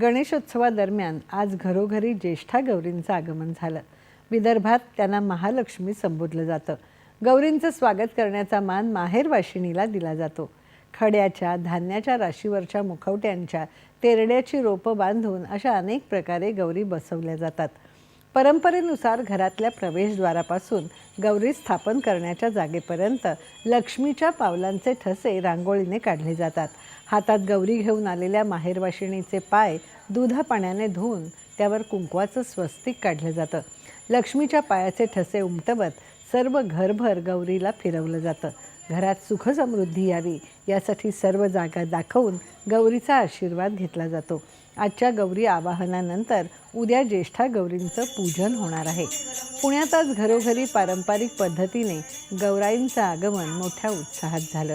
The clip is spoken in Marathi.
गणेशोत्सवादरम्यान आज घरोघरी ज्येष्ठा गौरींचं आगमन झालं. विदर्भात त्यांना महालक्ष्मी संबोधलं जातं. गौरींचं स्वागत करण्याचा मान माहेर वाशिणीला दिला जातो. खड्याच्या धान्याच्या राशीवरच्या मुखवट्यांच्या तेरड्याची रोपं बांधून अशा अनेक प्रकारे गौरी बसवल्या जातात. परंपरेनुसार घरातल्या प्रवेशद्वारापासून गौरी स्थापन करण्याच्या जागेपर्यंत लक्ष्मीच्या पावलांचे ठसे रांगोळीने काढले जातात. हातात गौरी घेऊन आलेल्या माहेरवाशिणीचे पाय दुधापाण्याने धुवून त्यावर कुंकवाचं स्वस्तिक काढलं जातं. लक्ष्मीच्या पायाचे ठसे उमटवत सर्व घरभर गौरीला फिरवलं जातं. घरात सुखसमृद्धी यावी यासाठी सर्व जागा दाखवून गौरीचा आशीर्वाद घेतला जातो. आजच्या गौरी आवाहनानंतर उद्या ज्येष्ठा गौरींचं पूजन होणार आहे. पुण्यात आज घरोघरी पारंपरिक पद्धतीने गौराईंचं आगमन मोठ्या उत्साहात झालं.